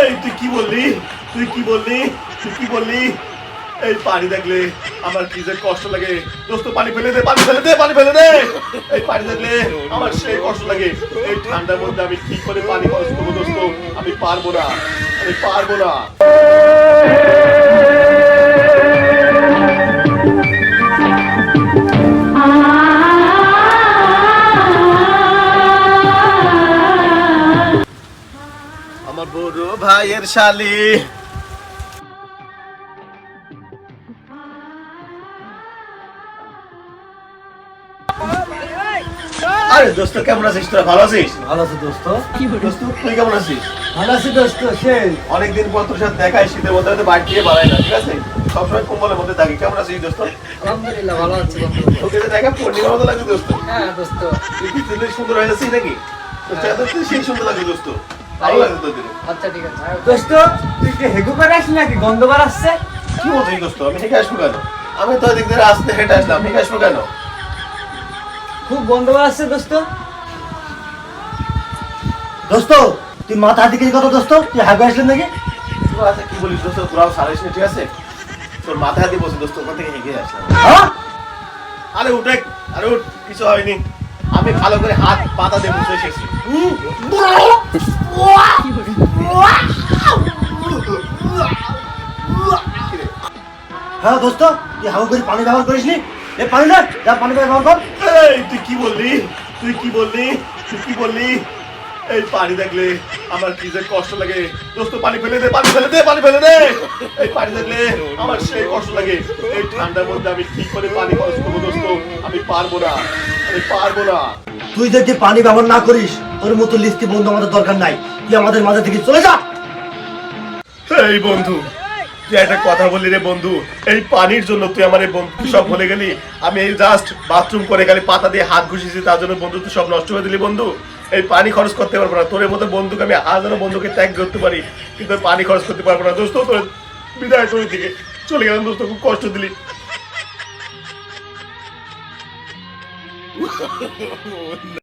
এই, তুই কি বললি? তুই কি বললি? তুই কি বললি? এই পানি দেখলে আমার কি যে কষ্ট লাগে। দোস্ত, পানি ফেলে দে, পানি ফেলে দে, পানি ফেলে দে। এই পানি দেখলে আমার সেই কষ্ট লাগে। এই ঠান্ডার মধ্যে আমি কি করে পানি খরচ করব দোস্ত? আমি পারব না। আমি পারব না। বড় ভাইয়ের শালি। আরে দোস্ত কেমন আছিস তোরা? ভালো আছিস? ভালো আছে দোস্ত। দোস্ত তুই কেমন আছিস? ভালো আছি দোস্ত সেই। অনেকদিন পর তোর সাথে দেখা হয় শীতের মধ্যে হয়তো বাইক দিয়ে বাড়াই না ঠিক আছে? সবসময় কম্বলের মধ্যে থাকি। কেমন আছিস দোস্ত? আলহামদুলিল্লাহ ভালো আছি তোকে তো দেখা পূর্ণিমার মতো লাগে দোস্ত। হ্যাঁ দোস্ত। তুই কি সুন্দর হয়ে যাচ্ছিস নাকি? তোর চেহারা তো সেই সুন্দর লাগে দোস্ত। আচ্ছা ঠিক আছে দোস্ত তুই কি হেগু করে আসলি নাকি? গন্ধ বার আসছে? কি বলছিস দোস্ত? আমি হেঁটে আসব কেন? আমি তো এদিক দিয়ে আসতে হেঁটে আসলাম হেঁটে আসব কেন? খুব গন্ধ বার আসছে দোস্ত। দোস্ত তুই মাথা দিকে কত দোস্ত তুই হাগু আসলেন নাকি? তোর আচ্ছা কি বলিস দোস্ত? তোরাও সারাইস ঠিক আছে? তোর মাথা দিয়ে বসে দোস্ত ওখান থেকে হেঁটে আসলাম। হ্যাঁ? আরে উঠে আরে উঠ কিছু হয়নি। আমি ভালো করে হাত পাতা দিয়ে বসে এসেছি। হ্যাঁ দোস্ত তুই হাগু করে পানি ব্যবহার করিস নি? এ পানি না যা পানি ব্যবহার কর। এই তুই কি বললি? তুই কি বললি? তুই কি বললি? এই পানি দেখলে আমার কি যে কষ্ট লাগে। দোস্ত পানি ফেলে দে পানি ফেলে দে পানি ফেলে দে। এই পানি দেখলে আমার সেই কষ্ট লাগে। এই ঠান্ডার মধ্যে আমি কি করে পানি খরচ করব দোস্ত? আমি পারব না। আমি পারব না। তুই যদি পানি ব্যবহার না করিস তোর মতো লিস্টি বন্ধু আমাদের দরকার নাই। তুই আমাদের মাঝে থেকে চলে যা। এই বন্ধু তুই একটা কথা বললি রে বন্ধু। এই পানির জন্য তুই আমার এই বন্ধু সব ভুলে গেলি। আমি এই জাস্ট বাথরুম করে গেলি পাতা দিয়ে হাত ঘুষিয়েছি তার জন্য বন্ধু তুই সব নষ্ট করে দিলি বন্ধু। এই পানি খরচ করতে পারব না। তোর মতো বন্ধুকে আমি হাজারো বন্ধুকে ত্যাগ করতে পারি কিন্তু পানি খরচ করতে পারব না। দোস্ত তোর বিদায় তোর দিকে। চলে গেলাম দোস্ত খুব কষ্ট দিলি। もうな。